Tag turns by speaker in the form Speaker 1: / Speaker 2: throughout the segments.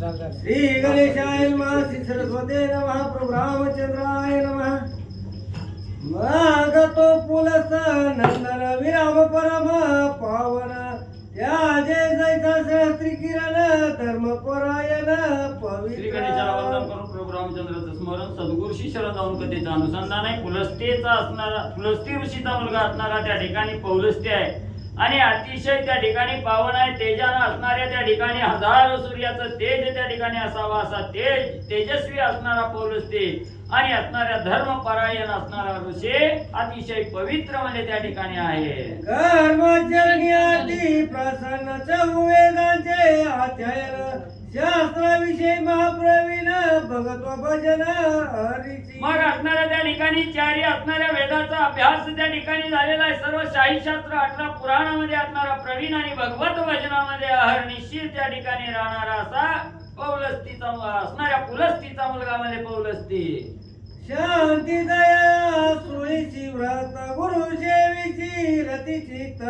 Speaker 1: श्री गणेशाय नमः श्री सरस्वते नमः प्रभु रामचंद्राय नमः। मागतो पुलस नंदन विराम परम पावन त्याजे जैसा सहस्त्री किरण धर्म परायण
Speaker 2: श्री गणेशाला वंदन
Speaker 1: पवित्र
Speaker 2: करून प्रभू रामचंद्राचं स्मरण सद्गुरुशी शरण जाऊन कथेचं अनुसंधान आहे पुलस्तेचा असणारा पुलस्ती ऋषीचा मुलगा असणारा त्या ठिकाणी पौलस्ते आहे. आणि अतिशय त्या ठिकाणी पावन आहे तेजानं असणाऱ्या त्या ठिकाणी हजारो सूर्याचं तेज त्या ठिकाणी असावा असा तेज तेजस्वी असणारा पौलस्ते आणि असणाऱ्या धर्मपरायण असणारा ऋषी अतिशय पवित्र म्हणजे त्या ठिकाणी आहे.
Speaker 1: कर्मचरणी प्रसन्न शास्त्राविषयी महाप्रवीण भगत्व भजन हरीची.
Speaker 2: मग असणाऱ्या त्या ठिकाणी चारी असणाऱ्या वेदाचा अभ्यास त्या ठिकाणी झालेला आहे. सर्व शाही शास्त्र अठरा पुराणामध्ये असणारा प्रवीण आणि भगवत वचनामध्ये अहर्निशीर त्या ठिकाणी राहणारा असा पौलस्तीचा असणाऱ्या पुलस्तीचा मुलगा म्हणजे पौलस्ती.
Speaker 1: शांती दया सुळीची व्रत गुरु सेवेची रती चित्त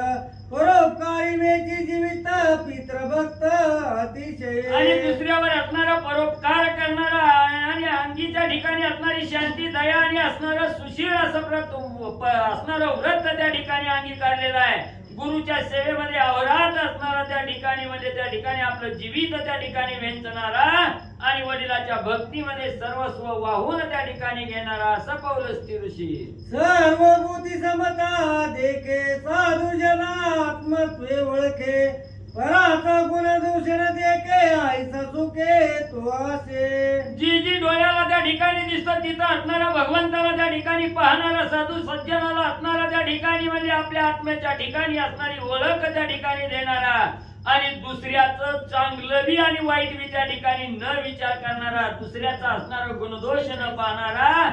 Speaker 1: परोपकारी मेची जीवित पितृभक्त अतिशय.
Speaker 2: आणि दुसऱ्यावर असणारा परोपकार करणारा आणि अंगीच्या ठिकाणी असणारी शांती दया आणि असणारं सुशील असं व्रत असणारं व्रत त्या ठिकाणी अंगीकारलेलं आहे. गुरुच्या सेवेमध्ये अवरात असणारा त्या ठिकाणी म्हणजे त्या ठिकाणी आपलं जीवित त्या ठिकाणी वेचणारा आणि वडिलाच्या भक्तीमध्ये सर्वस्व वाहून त्या ठिकाणी घेणारा असं पौलस्ती ऋषी
Speaker 1: सर्व बुद्धी समता देखे साधू जनात्मत्वे ओळखे पराचा गुण देखे आईचा सुखे तो असे.
Speaker 2: जी जी डोळ्याला त्या ठिकाणी दिसतं तिथं असणारा भगवंताला त्या ठिकाणी पाहणारा साधू सज्जनाला असणारा त्या ठिकाणी म्हणजे आपल्या आत्म्याच्या ठिकाणी असणारी ओळख त्या ठिकाणी देणारा. आणि दुसऱ्याचं चांगलं बी आणि वाईट बी त्या ठिकाणी न विचार करणारा दुसऱ्याचा असणारा गुणदोष न पाहणारा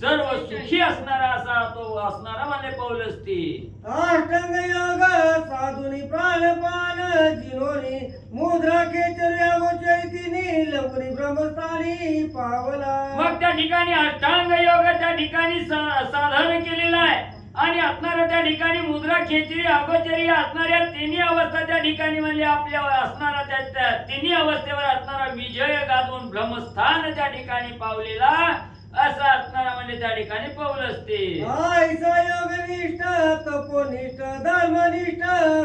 Speaker 2: सर्व सुखी असणारा असा तो असणारा म्हणजे पौलस्ती.
Speaker 1: अष्टांग योग साधुनी प्राणपान जिनोनी मुद्रा खेचर्या चैतिनी लवकरी ब्रह्मस्थानी पावला.
Speaker 2: मग त्या ठिकाणी अष्टांग योग त्या ठिकाणी साधन केलेलं आहे. आणि असणाऱ्या त्या ठिकाणी मुद्रा खेचरी अगोचरी असणाऱ्या तिन्ही अवस्था त्या ठिकाणी म्हणजे आपल्या असणारा त्या तिन्ही अवस्थेवर असणारा विजय गाजवून ब्रह्मस्थान त्या ठिकाणी पावलेला असा असणारा म्हणजे त्या ठिकाणी पाऊल असते.
Speaker 1: योगनिष्ठ तपोनिष्ठ धर्मनिष्ठ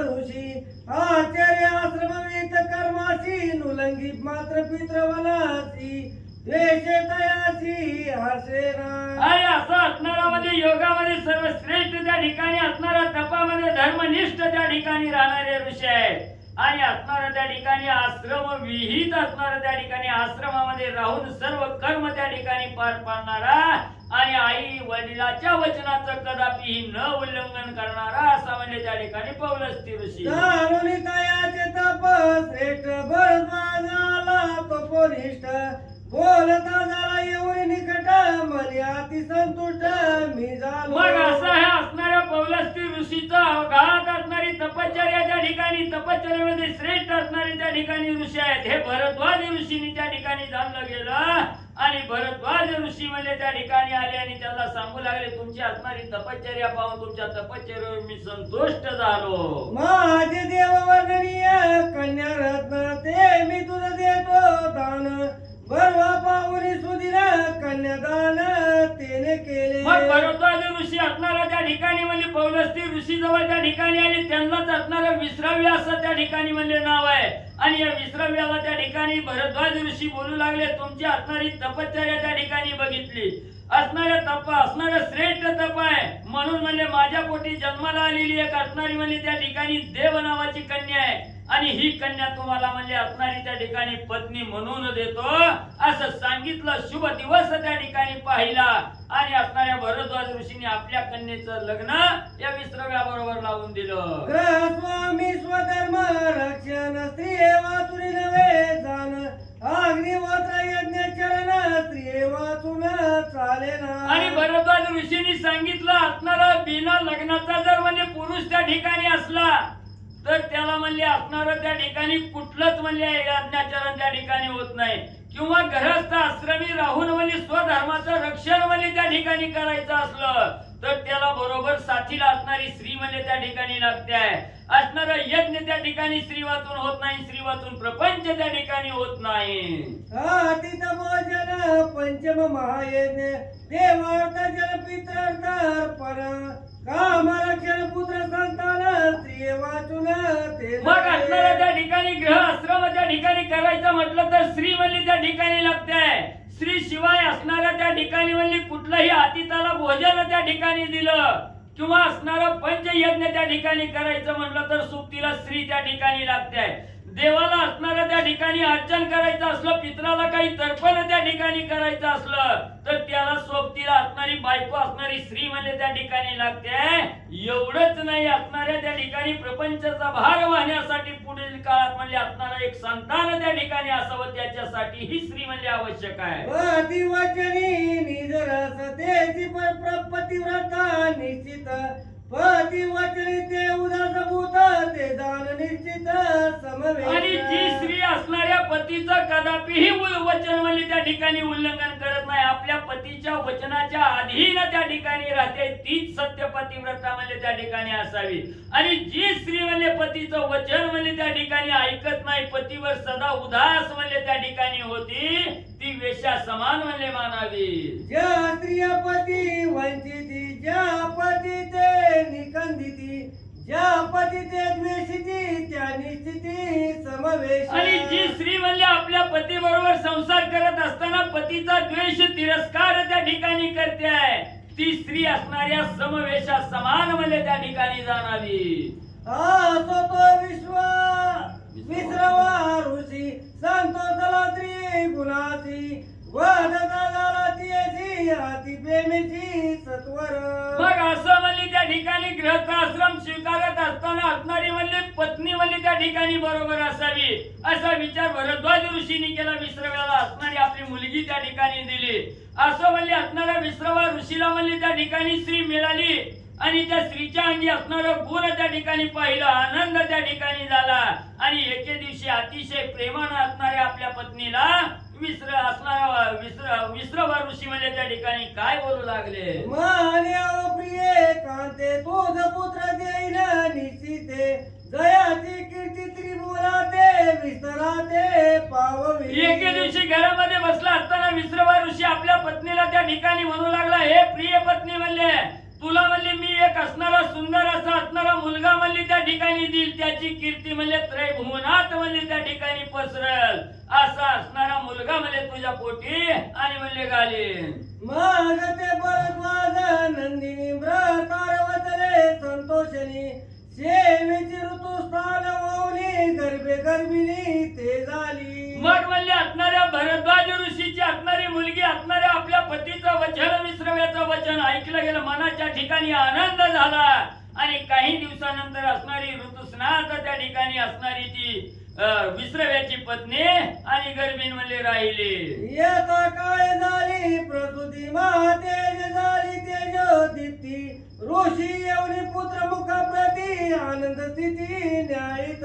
Speaker 1: ऋषी आचार्य आश्रमवित कर्माशी नुलंगी मात्र पितृवनासी द्वेषे तयासी हर्षेना
Speaker 2: आणि असं असणारा म्हणजे योगामध्ये सर्वश्रेष्ठ त्या ठिकाणी असणारा तपामध्ये धर्मनिष्ठ त्या ठिकाणी राहणारे ऋषी आहेत. आणि असणारा त्या ठिकाणी आश्रम विहित असणारा त्या ठिकाणी आश्रमामध्ये राहून सर्व कर्म त्या ठिकाणी पार पाडणारा आणि आई वडिलाच्या वचनाचं कदापिही न उल्लंघन करणारा असा म्हणजे त्या ठिकाणी पौलस्ती ऋषी
Speaker 1: श्रेष्ठ बोलता झाला येऊन निकट मनी अति संतुष्ट मी झालो.
Speaker 2: मग असं हे असणाऱ्या पौलस्ती ऋषीचा अवघात असणारी तपश्चर्या त्या ठिकाणी तपश्चर्यामध्ये श्रेष्ठ असणारी त्या ठिकाणी ऋषी आहेत. हे भरद्वाज ऋषीने त्या ठिकाणी जाणलं गेलं आणि भरद्वाज ऋषी म्हणजे त्या ठिकाणी आले आणि त्याला सांगू लागले तुमची असणारी तपश्चर्या पाहून तुमच्या तपश्चर्यावर मी संतुष्ट झालो.
Speaker 1: माझे देव वर्णनीय कन्या रत्न ते मी तुझं देतो दान. बरवा पाहुनी सुधीर कन्यादान तेने केले.
Speaker 2: मग भरद्वाज ऋषी असणारा त्या ठिकाणी म्हणजे पौलस्ती ऋषी जवळ त्या ठिकाणी त्यांनाच असणारं विश्राव्य असं त्या ठिकाणी म्हणजे नाव आहे. आणि या विश्राव्याला त्या ठिकाणी भरद्वाज ऋषी बोलू लागले तुमची असणारी तपश्चर्या त्या ठिकाणी बघितली. असणाऱ्या तप असणारा श्रेष्ठ तप आहे. म्हणून म्हणजे माझ्या पोटी जन्माला आलेली एक असणारी म्हणजे त्या ठिकाणी देव नावाची कन्या आहे. आणि ही कन्या तुम्हाला म्हणजे असणारी त्या ठिकाणी पत्नी म्हणून देतो. असं सांगितलं शुभ दिवस त्या ठिकाणी पाहिला. आणि असणाऱ्या भरद्वाज ऋषीने आपल्या कन्येचं लग्न या विश्रव्याबरोबर लावून दिलं.
Speaker 1: ग्रह स्वामी स्वधर्म रक्षण स्त्रिये वाचुनी नव्हे जाण. अग्निहोत्र यज्ञ चरण स्त्रिये वाचून चाले
Speaker 2: आणि भरद्वाज ऋषीने सांगितलं असणारा बिना लग्नाचा जर म्हणजे पुरुष त्या ठिकाणी असला तर त्याला म्हणले असणार त्या ठिकाणी कुठलंच म्हणजे अज्ञाचरण त्या ठिकाणी होत नाही. किंवा घरस्थ आश्रमी राहून म्हणजे स्वधर्माचं रक्षण म्हणजे त्या ठिकाणी करायचं असलं तर त्याला बरोबर साथीला असणारी स्त्री म्हणजे त्या ठिकाणी लागते आहे. असणारा यज्ञ त्या ठिकाणी स्त्री वाचून होत नाही स्त्री वाचून प्रपंच त्या ठिकाणी होत नाही.
Speaker 1: पंचम महायज्ञ देवार्थ जल पित्रार्थ अर्पण. काम रक्षण पुत्र संतान स्त्रिय वाचून ते
Speaker 2: मग असणारा त्या ठिकाणी ग्रह आश्रम त्या ठिकाणी करायचं म्हटलं तर स्त्री म्हणली त्या ठिकाणी लागते आहे स्त्री शिवाय असणाऱ्या त्या ठिकाणी म्हणली कुठलंही अतिथाला भोजन त्या ठिकाणी दिलं. किंवा असणारं पंचयज्ञ त्या ठिकाणी करायचं म्हटलं तर सुप्तीला स्त्री त्या ठिकाणी लागते देवाला असणारं त्या ठिकाणी अर्चन करायचं असलं पित्राला काही तर्पण त्या ठिकाणी करायचं असलं तर त्याला सोबतीला असणारी बायको असणारी स्त्री म्हणजे त्या ठिकाणी लागते. एवढंच नाही असणाऱ्या त्या ठिकाणी प्रपंचाचा भार वाहण्यासाठी पुढील काळात म्हणजे असणारा एक संतान त्या ठिकाणी असावं त्याच्यासाठी ही स्त्री म्हणजे आवश्यक आहे.
Speaker 1: निश्चित. निजरस तेची पतिव्रता निश्चित पतिवचनी ते उदास भूत ते जाण निश्चित
Speaker 2: आणि जी स्त्री असणाऱ्या पतीचं कदापिही उ- वचन म्हणजे त्या ठिकाणी उल्लंघन करत नाही आपल्या पतीच्या वचनाच्या अधीन त्या ठिकाणी राहते तीच सत्य पतिव्रता म्हणजे त्या ठिकाणी असावी. आणि जी स्त्री म्हणजे पतीचं वचन म्हणजे त्या ठिकाणी ऐकत नाही पतीवर सदा उदास म्हणजे त्या ठिकाणी होती ती वेश्या समान म्हणजे मानावी.
Speaker 1: ज्या स्त्रिया पती वंचिती ज्या पती ते निकंदिती ज्या पती ते द्वेषिती त्या निश्चिती समवेश.
Speaker 2: आणि जी स्त्री म्हणजे आपल्या पती बरोबर संसार करत असताना पतीचा द्वेष तिरस्कार त्या ठिकाणी करते आहे. ती स्त्री असणाऱ्या समवेशा समान म्हणजे त्या ठिकाणी जाणावी
Speaker 1: असो तो विश्व. विश्रवा ऋषी संतोषला स्त्री गुणाची
Speaker 2: मग असं म्हणली त्या ठिकाणी ग्रहस्थ आश्रम स्वीकारत असताना असणारी म्हणली पत्नी म्हणली त्या ठिकाणी बरोबर असावी. असा विचार भरद्वाज ऋषीने केला. विश्रव्याला असणारी आपली मुलगी त्या ठिकाणी दिली. असं म्हणले असणाऱ्या विश्रवा ऋषीला म्हणली त्या ठिकाणी स्त्री मिळाली. आणि त्या स्त्रीच्या अंगी असणारं गुण त्या ठिकाणी पाहिलं. आनंद त्या ठिकाणी झाला. आणि एके दिवशी अतिशय प्रेमानं असणाऱ्या आपल्या पत्नीला विश्र असणारा विश्र विश्रवा ऋषी म्हणजे त्या ठिकाणी काय बोलू लागले?
Speaker 1: मान्याव प्रिये कांते तुझ पुत्र देईन निश्चिते जयाची कीर्ती त्रिभुराते विस्तराते पाववी.
Speaker 2: एके दिवशी घरामध्ये बसला असताना विश्रवा ऋषी आपल्या पत्नीला त्या ठिकाणी म्हणू लागला हे प्रिय पत्नी देईल त्याची कीर्ती म्हणले त्रैभुवनात म्हणले त्या ठिकाणी पसरल. असा असणारा मुलगा म्हणले तुझ्या पोटी आणि म्हणले घालीन
Speaker 1: मग ते भरद्वाज नंदिनी व्रतार वचले संतोषणी. सेवेची ऋतुस्थान वावली गर्भे गर्भिणी ते झाली.
Speaker 2: मग म्हणले असणाऱ्या भरद्वाज ऋषीची असणारी मुलगी असणाऱ्या आपल्या पतीचं वचन विश्रव्याचं वचन ऐकलं गेलं मनाच्या ठिकाणी आनंद झाला. आणि काही दिवसानंतर असणारी ऋतुस्नात त्या ठिकाणी असणारी ती अं, विश्रव्याची पत्नी आणि गर्भीण म्हणले राहिली.
Speaker 1: येता काय झाली प्रसूती महातेज झाली तेज दीप्ती ऋषी येऊनी पुत्र मुख प्रती आनंद स्थिती न्यायित.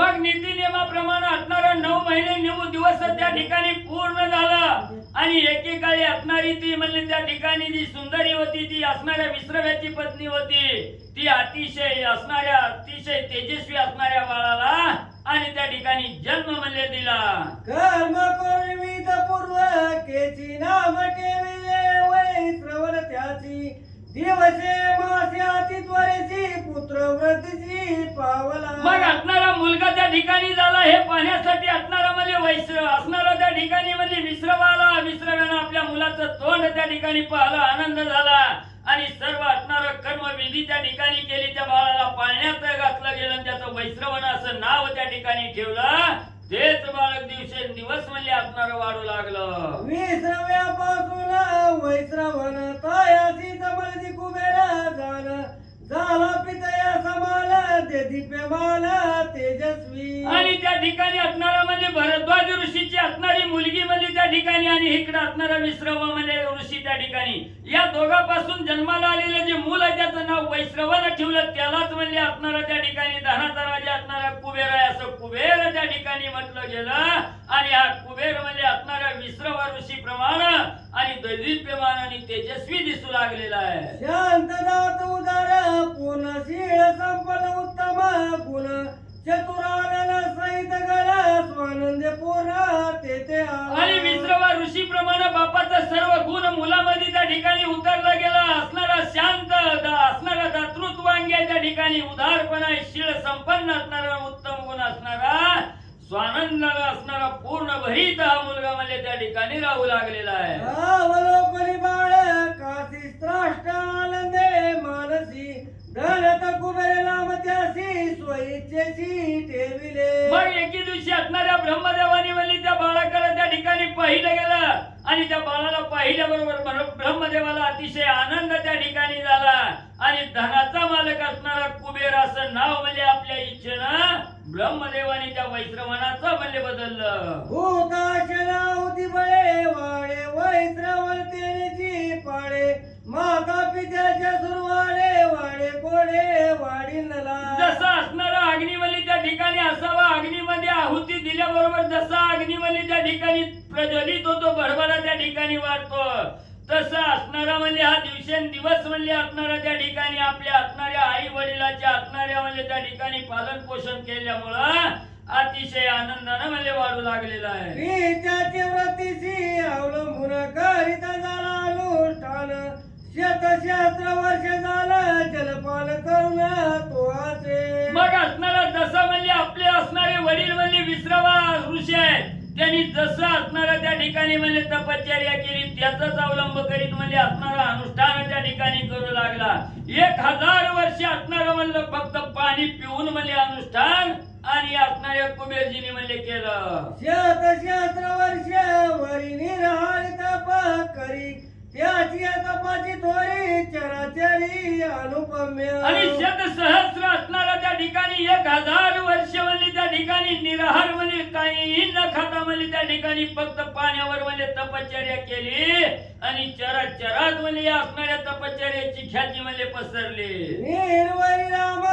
Speaker 2: मग नीती नियमाप्रमाणे असणारा नऊ महिने नऊ दिवस त्या ठिकाणी पूर्ण झालं. आणि एकेकाळी असणारी ती म्हणली त्या ठिकाणी जी सुंदरी होती ती असणाऱ्या विश्रव्याची पत्नी होती. ती अतिशय असणाऱ्या अतिशय तेजस्वी असणाऱ्या बाळाला आणि त्या ठिकाणी जन्म म्हणले दिला
Speaker 1: कर्म करून पूर्व केची नाम वै श्रवण त्याची. दिवसे मासे अति त्वरेची पुत्र व्रतीची पावला.
Speaker 2: मग असणारा मुलगा त्या ठिकाणी झाला हे पाहण्यासाठी असणारा म्हणजे वैश्र असणारा त्या ठिकाणी म्हणजे विश्रवाला विश्रव्यानं आपल्या मुलाचं तोंड त्या ठिकाणी पाहिलं आनंद झाला. आणि सर्व असणारं कर्मविधी त्या ठिकाणी केली. त्या बाळाला पाळण्यात घातलं गेलं त्याचं वैश्रवण असं नाव त्या ठिकाणी ठेवलं. तेच बाळक दिवसे दिवस म्हणजे असणार वाढू लागलं. मी ठिकाणी असणारा म्हणजे भरद्वाज ऋषीची असणारी मुलगी म्हणजे त्या ठिकाणी आणि इकडे असणारा विश्रव म्हणजे ऋषी त्या ठिकाणी. या दोघांपासून जन्माला आलेलं जे मूल आहे त्याचं नाव वैश्रवानं ठेवलं त्यालाच म्हणजे असणारा त्या ठिकाणी धनाचा राजा असणारा कुबेर आहे. असं कुबेर त्या ठिकाणी म्हटलं गेलं आणि हा कुबेर म्हणजे असणाऱ्या विश्रव ऋषी प्रमाण आणि दैदिप्यमान आणि तेजस्वी दिसू लागलेला आहे. स्वानंदाला असणारा पूर्ण भरीत हा मुलगा म्हणजे त्या ठिकाणी राहू लागलेला आहे.
Speaker 1: अवलोकनी बाळ काशी त्राष्ट आनंदे मानसी धनत कुबेर नाम त्यासी स्वइच्छेची ठेविले.
Speaker 2: मग एके दिवशी असणाऱ्या ब्रह्मदेवानी म्हणली त्या बाळाकडे त्या ठिकाणी पाहिलं गेलं. आणि त्या बाळाला पाहिल्याबरोबर ब्र- ब्रह्मदेवाला अतिशय आनंद त्या ठिकाणी झाला. आणि धनाचा मालक असणारा कुबेर असं नाव म्हणजे आपल्या इच्छेनं ब्रह्मदेवाने त्या वैश्रवणाचं म्हणजे बदललं.
Speaker 1: भूताशनावती बळे वाडे वैश्रवण तेनेची पाडे. माता पित्याच्या सुरवाडे वाडे कोडे वाडीनला.
Speaker 2: जसं असणारा अग्निवली त्या ठिकाणी असावा अग्नीमध्ये आहुती दिल्याबरोबर जसा अग्निवली त्या ठिकाणी प्रज्वलित होतो भरभरा त्या ठिकाणी वाढतो. तसं असणारा म्हणजे हा दिवसेंदिवस म्हणजे असणारा त्या ठिकाणी आपल्या असणाऱ्या आई वडिलाच्या असणाऱ्या म्हणजे त्या ठिकाणी पालन पोषण केल्यामुळं अतिशय आनंदानं म्हणजे वाढू लागलेला आहे.
Speaker 1: प्रीत्याची व्रतीची अवलंबून करीत झाला अनुष्ठान शतशास्त्र वर्ष झालं जलपान करून तो असे
Speaker 2: मग असणारा जसा म्हणजे आपले असणारे वडील म्हणजे विश्रवा ऋषी आहेत त्यांनी जसं असणारा त्या ठिकाणी म्हणजे तपश्चर्या केली त्याचाच अवलंब करीत म्हणजे असणारा अनुष्ठान त्या ठिकाणी करू लागला. एक हजार वर्ष असणारं म्हणलं फक्त पाणी पिऊन म्हणजे अनुष्ठान आणि असणाऱ्या कुबेरजीने म्हणजे केलं.
Speaker 1: शतशास्त्र वर्ष वरी निराळ तप करी. त्याची तपाची थोरी चराचरी अनुपम्य.
Speaker 2: आणि शत सहस्र असणारा त्या ठिकाणी एक हजार वर्ष म्हणजे त्या ठिकाणी निराहार म्हणजे काहीही न खाता म्हणजे त्या ठिकाणी फक्त पाण्यावर म्हणजे तपश्चर्या केली आणि चराचरात म्हणजे या असणाऱ्या तपश्चर्याची ख्याती म्हणजे पसरली.
Speaker 1: निर्वरी राम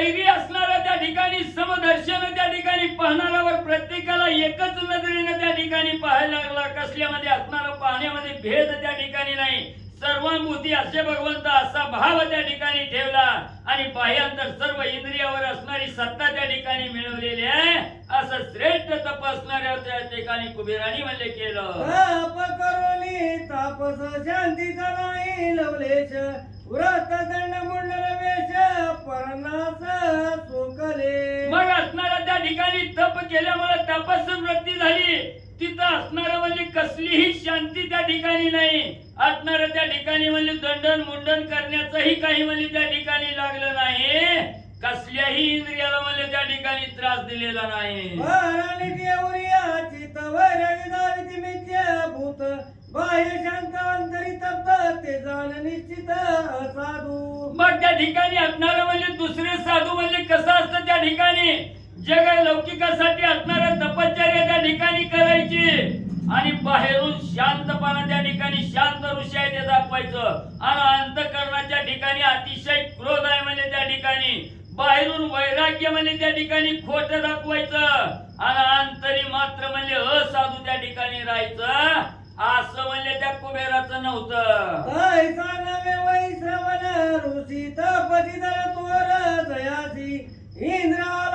Speaker 2: वैरी असणारा त्या ठिकाणी समदर्शन त्या ठिकाणी पाहणाऱ्यावर प्रत्येकाला एकच नजरेनं त्या ठिकाणी पाहायला लागला. कसल्यामध्ये असणारा पाहण्यामध्ये भेद त्या ठिकाणी नाही. सर्वांभूती असे भगवंत असा भाव त्या ठिकाणी ठेवला आणि बाह्यांतर सर्व इंद्रियावर असणारी सत्ता त्या ठिकाणी मिळवलेली आहे. असं श्रेष्ठ तप असणाऱ्या त्या ठिकाणी कुबेराने म्हणजे केलं.
Speaker 1: ताप करोनी तापस शांतीचा नाही लवलेश व्रत दंड मुंडल वेश परनास सुकले
Speaker 2: मग असणारा त्या ठिकाणी तप केल्यामुळे तपस वृत्ती झाली. तिथं असणारं म्हणजे कसलीही शांती त्या ठिकाणी नाही. असणारं त्या ठिकाणी म्हणजे दंडन मुंडन करण्याचंही काही म्हणजे त्या ठिकाणी लागलं नाही. कसल्याही इंद्रियाला म्हणजे त्या ठिकाणी त्रास दिलेला नाही. मग त्या ठिकाणी असणारं म्हणजे दुसरे साधू म्हणजे कसं असतं त्या ठिकाणी? जग लौकिकासाठी असणारं तपश्चर्या त्या ठिकाणी करायची. आणि बाहेरून शांतपणा त्या ठिकाणी शांत ऋषी आहे ते दाखवायचं. आणि अंतकरणाच्या ठिकाणी अतिशय क्रोध आहे म्हणजे त्या ठिकाणी. बाहेरून वैराग्य म्हणजे त्या ठिकाणी खोट दाखवायचं. आणि अंतरी मात्र म्हणजे असाधू त्या ठिकाणी राहायचं. असं म्हणजे त्या कुबेराचं नव्हतं.
Speaker 1: इंद्रा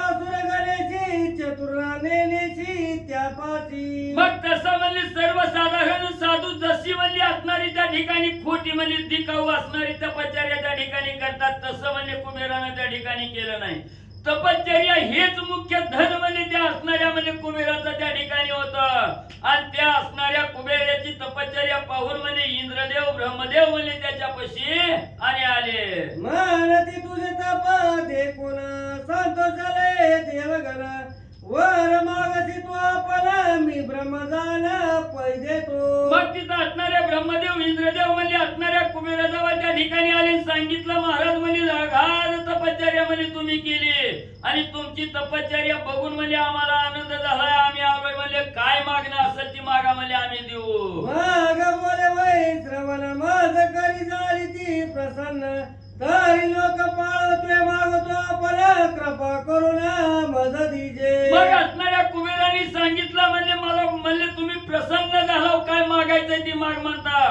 Speaker 2: मग तसं म्हणले सर्वसाधारण साधू जशी म्हणली असणारी त्या ठिकाणी खोटी म्हणली दिकाऊ असणारी तपश्चर्या त्या ठिकाणी करतात तसं म्हणजे कुबेरानं त्या ठिकाणी केलं नाही. तपश्चर्या हेच मुख्य धन म्हणजे त्या असणाऱ्या म्हणजे कुबेराचा त्या ठिकाणी होत. आणि त्या असणाऱ्या कुबेराची तपश्चर्या पाहून म्हणजे इंद्रदेव ब्रह्मदेव म्हणजे त्याच्यापाशी आणि आले.
Speaker 1: मानती तुझे तप देखून संतोषाले देवगण. वर मागसी तू आपण मी ब्रह्मदान पै देतो.
Speaker 2: मग तिथं असणाऱ्या ब्रह्मदेव इंद्रदेव म्हणजे असणाऱ्या कुबेराजवळ त्या ठिकाणी आले सांगितलं महाराज म्हणजे अगाध तप तपश्चर्या म्हणजे तुम्ही केली. आणि तुमची तपश्चर्या बघून म्हणजे आम्हाला आनंद झालाय आम्ही आलोय. म्हणजे काय मागणं असेल ती मागा म्हणजे आम्ही देऊ.
Speaker 1: माग बोले वै श्रवण माझ करी झाली ती प्रसन्न. तरी लोक पाळतोय मागतो आपण कृपा करून मज दिजे.
Speaker 2: मग असणाऱ्या कुबेराने सांगितलं म्हणजे मला म्हणले तुम्ही प्रसन्न झाला काय मागायचंय ती माग म्हणता.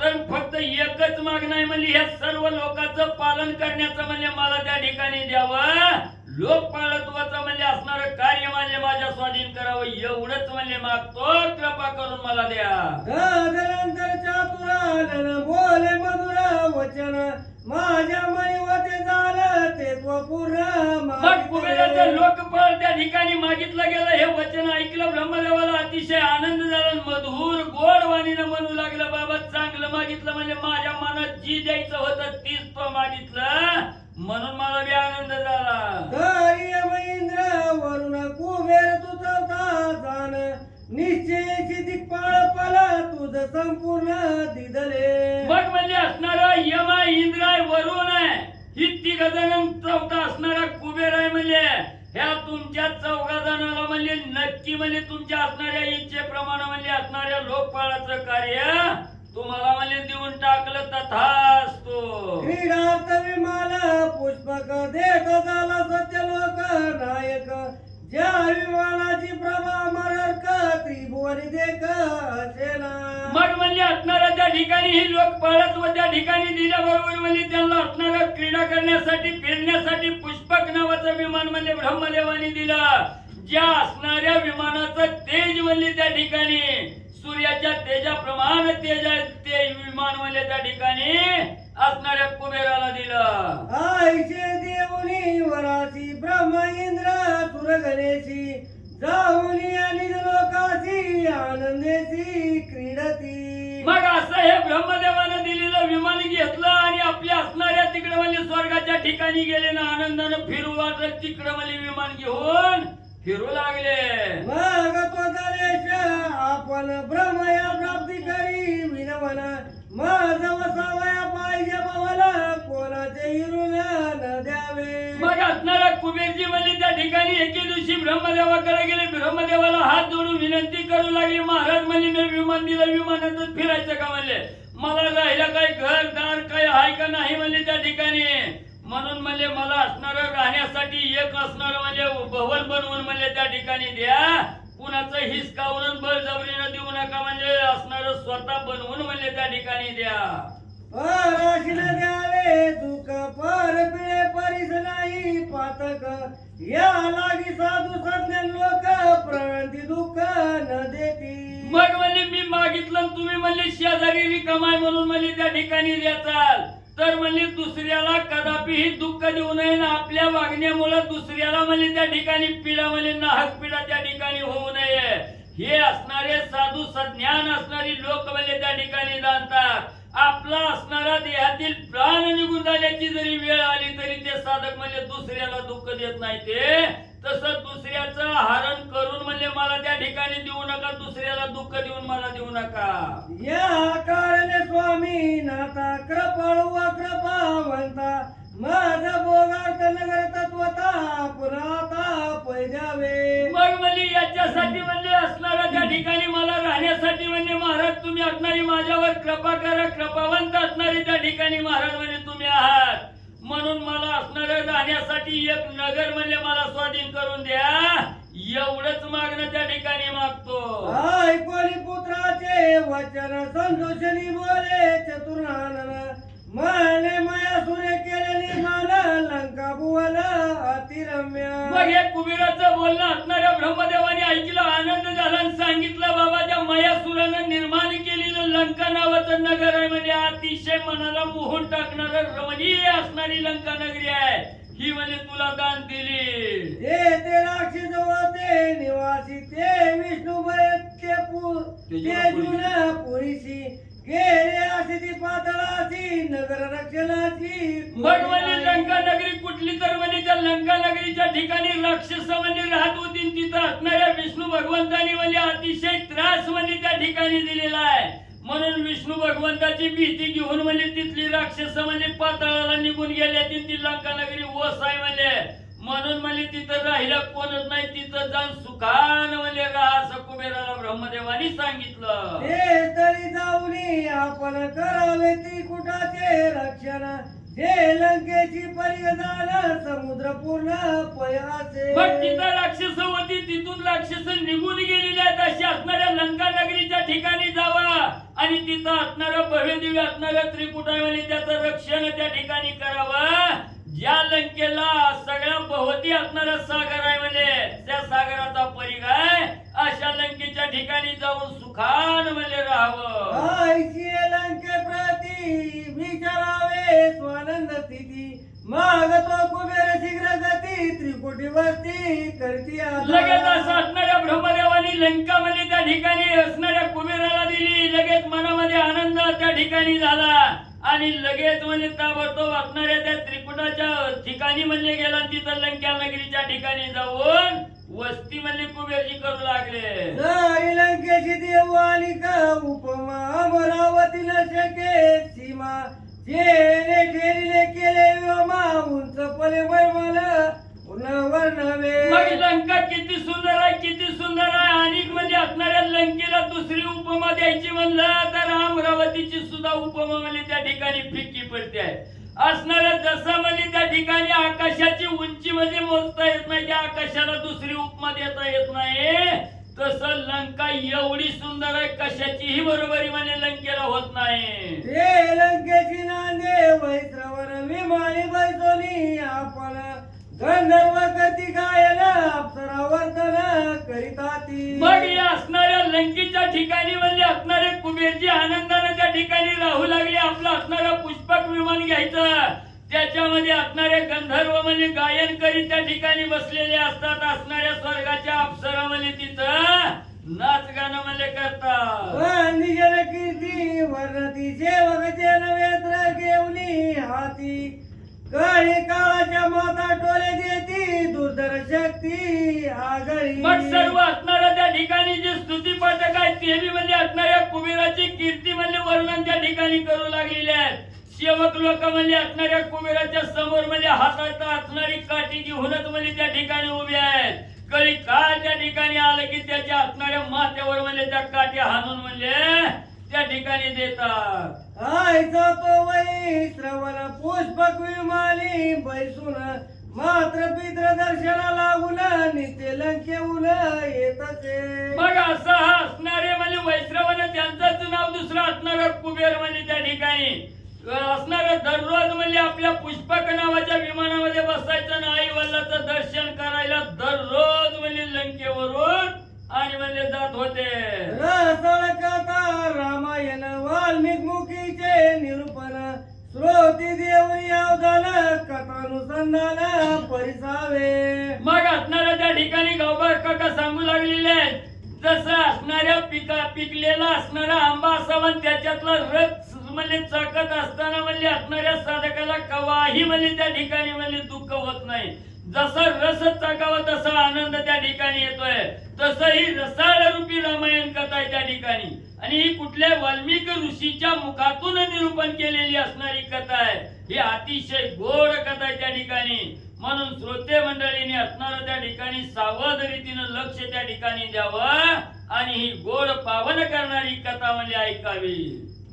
Speaker 2: तर फक्त एकच माग नाही म्हणजे ह्या सर्व लोकांचं पालन करण्याचं म्हणजे मला त्या ठिकाणी द्यावं. लोकपालत्वाचं म्हणजे असणारं कार्य म्हणजे माझ्या स्वाधीन करावं. एवढंच म्हणजे मागतो कृपा करून मला द्या. लोकपाल त्या ठिकाणी मागितलं गेलं हे वचन ऐकलं ब्रह्मदेवाला अतिशय आनंद झाला मधुर गोड वाणीनं म्हणू लागलं बाबा चांगलं मागितलं म्हणजे माझ्या मनात जी द्यायचं होतं तीच तो मागितलं. म्हणून मला बी आनंद झाला.
Speaker 1: महेंद्र वरुण कुबेर तुझवता जाण निश्चयची दिक्पाळ पला तुझ संपूर्ण दिदले.
Speaker 2: मग म्हणजे असणारा यम आहे इंद्र आहे वरुण आहे. ही तिघ चौथा असणारा कुबेर आहे म्हणजे. ह्या तुमच्या चौघा जणाला म्हणजे नक्की म्हणजे तुमच्या असणाऱ्या इच्छेप्रमाणे म्हणजे असणाऱ्या लोकपाळाचं कार्य तुम्हाला म्हणजे देऊन टाकलं तथास्तु.
Speaker 1: क्रीडार्थ विमाला पुष्पक देत झाला सत्य लोक नायक. ज्या विमानाची प्रभा मरक त्रिभुवनी देख असेना
Speaker 2: मग म्हणजे असणारा त्या ठिकाणी ही लोक पळत व त्या ठिकाणी दिल्याबरोबर म्हणजे त्यांना असणारा क्रीडा करण्यासाठी फिरण्यासाठी पुष्पक नावाचं विमान म्हणजे ब्रह्मदेवाने दिला. ज्या असणाऱ्या विमानाचं तेज म्हणजे त्या ठिकाणी सूर्याच्या तेजाप्रमाण तेज आहे ते विमान म्हणजे त्या ठिकाणी असणाऱ्या कुबेराला दिलं.
Speaker 1: आईचे देवनी वरासी ब्रह्म इंद्र सुर गणेशी जाऊनी आणि लोकासी आनंदेशी क्रीडती.
Speaker 2: मग असं हे ब्रह्मदेवानं दिलेलं विमान घेतलं आणि आपल्या असणाऱ्या तिकडे म्हणजे स्वर्गाच्या ठिकाणी गेले ना आनंदानं फिरू वाटत तिकडे म्हणजे विमान घेऊन फिरू लागले.
Speaker 1: मग तो आपण ब्रह्मया प्राप्ती करी विनवन माझ वसावया पाहिजे भावाला कोणाचे हिरून न द्यावे.
Speaker 2: मग असणारा कुबेरजी म्हणजे त्या ठिकाणी एके दिवशी ब्रह्मदेवाकडे गेले. ब्रह्मदेवाला हात जोडून विनंती करू लागली महाराज म्हणजे मी विमान दिलं विमानातच फिरायचं का म्हणले? मला राहिला काही घर दार काही आहे का नाही म्हणजे त्या ठिकाणी. म्हणून म्हणजे मला असणार राहण्यासाठी एक असणार म्हणजे भवन बनवून म्हणजे त्या ठिकाणी द्या. कुणाचं हिसकावून बळजबरीनं देऊ नका म्हणजे असणार स्वतः बनवून म्हणजे त्या ठिकाणी द्या.
Speaker 1: पराशी न द्यावे दुःख पर पिळे परिस नाही पातक. या लागी साधू सज्ञ लोक प्रणती दुःख न देती.
Speaker 2: मग म्हणजे मी मागितलं तुम्ही म्हणले शेजारी रिकामाय म्हणून म्हणजे त्या ठिकाणी द्याचाल तर म्हणजे दुसऱ्याला कदापिही दुःख देऊ नये ना आपल्या वागण्यामुळे दुसऱ्याला म्हणजे त्या ठिकाणी पिढा म्हणजे नाहक पिढा त्या ठिकाणी होऊ नये. हे असणारे साधू सज्ञान असणारी लोक म्हणजे त्या ठिकाणी जाणतात. आपला असणारा देहातील प्राण निघून जाण्याची जरी वेळ आली तरी ते साधक म्हणजे दुसऱ्याला दुःख देत नाही ते. तसं दुसऱ्याचं हरण करून म्हणजे मला त्या ठिकाणी देऊ नका दुसऱ्याला दुःख देऊन मला देऊ नका.
Speaker 1: या कारणे स्वामी नाता कृपाळू कृपावंता माझ भोगार्थ नगर तत्वता पुराता पैजावे.
Speaker 2: याच्यासाठी म्हणजे असणारा त्या ठिकाणी मला राहण्यासाठी म्हणजे महाराज तुम्ही असणारी माझ्यावर कृपा करा. कृपावंत असणारी त्या ठिकाणी महाराज म्हणजे तुम्ही आहात. म्हणून मला असणार राहण्यासाठी एक नगर म्हणजे मला स्वाधीन करून द्या. एवढंच मागणं त्या ठिकाणी मागतो.
Speaker 1: ऐकोली पुत्राचे वचन संतोषणी बोले चतुर्नानन माने माया सुरे केले निर्माण लंका भुवन अतिरम्य.
Speaker 2: मग हे कुबेराचं बोलणं असणाऱ्या ब्रह्मदेवाने ऐकलं आनंद झाला आणि सांगितलं बाबा त्या मयासुरानं निर्माण केलेलं लंका नावाचं नगर आहे म्हणजे अतिशय मनाला मोहून टाकणार रमणीय असणारी लंका नगरी आहे. ही म्हणजे तुला दान दिली.
Speaker 1: ते ते राक्षस होते निवासी ते विष्णू ते पु- ते जुन पुरीशी गेले असे ती पातळाची नगर रक्षणाची.
Speaker 2: लंका नगरी कुठली तर म्हणे त्या लंका नगरीच्या ठिकाणी राक्षस म्हणजे राहत होती आणि तिथं असणाऱ्या विष्णू भगवंतानी म्हणजे अतिशय त्रास म्हणजे त्या ठिकाणी दिलेला आहे. म्हणून विष्णू भगवंताची भीती घेऊन म्हणजे तिथली राक्षस म्हणजे पाताळाला निघून गेली ती ती लंका नगरी ओस आहे म्हणजे म्हणून म्हणजे तिथं राहिला कोणच नाही तिथं जाऊन सुखान म्हणजे राहा असं कुबेराला ब्रह्मदेवानी सांगितलं.
Speaker 1: ते तरी जाऊनी आपण करावे ती कुटाचे रक्षण? जे लंकेची परिगदान समुद्र पूर्ण पयाचे
Speaker 2: मग तिथं राक्षस होती तिथून राक्षस निघून गेलेले आहेत अशी असणाऱ्या लंका नगरीच्या ठिकाणी जावा. आणि तिथं असणारं भव्य दिव्य असणारं त्रिकुटामध्ये त्याचं रक्षण त्या ठिकाणी करावं. ज्या लंकेला सगळ्या भोवती असणारा सागर आहे म्हणजे. त्या सागराचा परिघ आहे. अशा लंकेच्या ठिकाणी जाऊन सुखान म्हणजे राहावं.
Speaker 1: लंके प्रती. विचारावे स्वानंद स्थिती. मागतो कुबेर शीघ्र गती. त्रिकुटी वस्ती करती.
Speaker 2: लगेच असं असणाऱ्या ब्रह्मदेवानी लंकामध्ये त्या ठिकाणी असणाऱ्या कुबेराला दिली. लगेच मनामध्ये आनंद त्या ठिकाणी झाला. आणि लगेच म्हणजे ताबडतोब असणाऱ्या त्या त्रिकुटाच्या ठिकाणी म्हणले गेला तिथं लंका नगरीच्या ठिकाणी जाऊन वस्ती म्हणले कुबेरजी करू लागले.
Speaker 1: लंकेची देव आणि का उपमा? अमरावती शके सीमा. जेने केले व्योमा उंच पले मैमल वर्णवे.
Speaker 2: मग लंका किती सुंदर आहे किती सुंदर आहे. आणि म्हणजे असणाऱ्या लंकेला दुसरी उपमा द्यायची म्हणलं तर अमरावतीची सुद्धा उपमा म्हणजे त्या ठिकाणी फिक्की पडते. आहे असणाऱ्या जसं म्हणजे त्या ठिकाणी आकाशाची उंची म्हणजे मोजता येत नाही त्या आकाशाला दुसरी उपमा देता येत नाही. तसं लंका एवढी सुंदर आहे कशाचीही बरोबरी म्हणे लंकेला होत नाही.
Speaker 1: ते लंकेची नांदे वैत्रवर विमानी बैसोनी आपण गंधर्व गती गायला अप्सरा वर्तन करीता ती.
Speaker 2: मग या असणाऱ्या लंकेच्या ठिकाणी म्हणजे असणारे कुबेरजी आनंदाने त्या ठिकाणी राहू लागले. आपलं असणारं पुष्पक विमान घ्यायचं. त्याच्यामध्ये असणारे गंधर्व म्हणजे गायन करीत त्या ठिकाणी बसलेले असतात. असणाऱ्या स्वर्गाच्या अप्सरा म्हणजे तिथं नाच गाणं म्हणजे करतात.
Speaker 1: वंदिजन कीर्ती वर्णती सेवक जन वेत्र घेऊनी हाती. काळी काळाच्या माता टोले देती दुर्धर शक्ती आगळी.
Speaker 2: मग सर्व असणाऱ्या त्या ठिकाणी जे स्तुती पाठक आहे ते बी म्हणजे असणाऱ्या कुबेराची कीर्ती म्हणजे वर्णन त्या ठिकाणी करू लागलेले आहेत. सेवक लोक म्हणजे असणाऱ्या कुबेराच्या समोर म्हणजे हातात असणारी काठी घेऊनच म्हणजे त्या ठिकाणी उभे आहेत. कळी काळ त्या ठिकाणी आलं की त्याच्या असणाऱ्या माथ्यावर म्हणजे त्या काठी हाणून म्हणजे त्या ठिकाणी देतात.
Speaker 1: आयचा तो वै श्रवण पुष्पक विमानी बैसून मात्र पित्र दर्शना लागून नित्य लंकेहून येतसे
Speaker 2: मग असं हा असणारे म्हणजे वैश्रवण त्यांचंच नाव दुसरं असणार कुबेर म्हणजे त्या ठिकाणी. असणार दररोज म्हणजे आपल्या पुष्पक नावाच्या विमानामध्ये बसायचं नाही वल्लाचं दर्शन करायला दररोज म्हणजे लंकेवरून आणि म्हणजे जात होते.
Speaker 1: रसळ कथा रामायण वाल्मिक मुखीचे निरूपण. श्रोती देवरी अवधान कथानुसंधान परिसावे.
Speaker 2: मग असणाऱ्या त्या ठिकाणी गावबाग काका सांगू लागलेले आहेत. जसं असणाऱ्या पिका पिकलेला असणारा आंबा असावा त्याच्यातला रस म्हणजे चाकत असताना म्हणजे असणाऱ्या साधकाला कवाही म्हणजे त्या ठिकाणी म्हणजे दुःख होत नाही. जसा रस चाकावा तसा आनंद त्या ठिकाणी येतोय. तसं ही रसाळ रूपी रामायण कथा आहे त्या ठिकाणी. आणि ही कुठल्या वाल्मिक ऋषीच्या मुखातून निरूपण केलेली असणारी कथा आहे. ही अतिशय गोड कथा आहे त्या ठिकाणी. म्हणून श्रोते मंडळीने असणार त्या ठिकाणी सावध रीतीनं लक्ष त्या ठिकाणी द्यावं आणि ही गोड पावन करणारी कथा म्हणजे ऐकावी.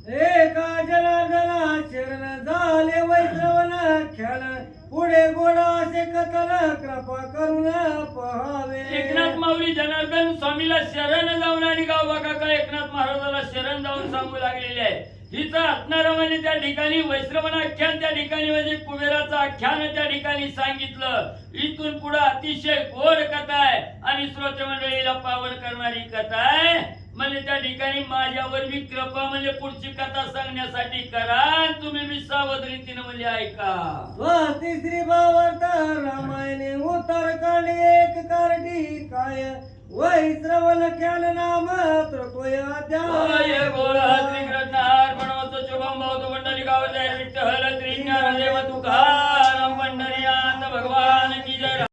Speaker 1: एका जनार्दना शरण झाले वैष्णवन ख्याल पुढे गोडा कथन कृपा करून पहावे.
Speaker 2: एकनाथ माऊली जनार्दन स्वामीला शरण जाऊन आणि गाव काका एकनाथ महाराजाला शरण जाऊन सांगू लागलेले आहे. हिचं आत्मारामाने त्या ठिकाणी वैश्रवण आख्यान त्या ठिकाणी म्हणजे कुबेराचं आख्यान त्या ठिकाणी सांगितलं. इथून पुढे अतिशय गोड कथा आहे. आणि श्रोते मंडळीला पावन करणारी कथा आहे. म्हणजे त्या ठिकाणी माझ्यावर मी कृपा म्हणजे पुढची कथा सांगण्यासाठी करा. तुम्ही मी सावध रीतीने म्हणजे ऐका.
Speaker 1: वाहती श्री रामायणे उतार कांड एक कारडी काय? वै श्रवण ख्याल नाम
Speaker 2: गोळा तुकाराम भगवान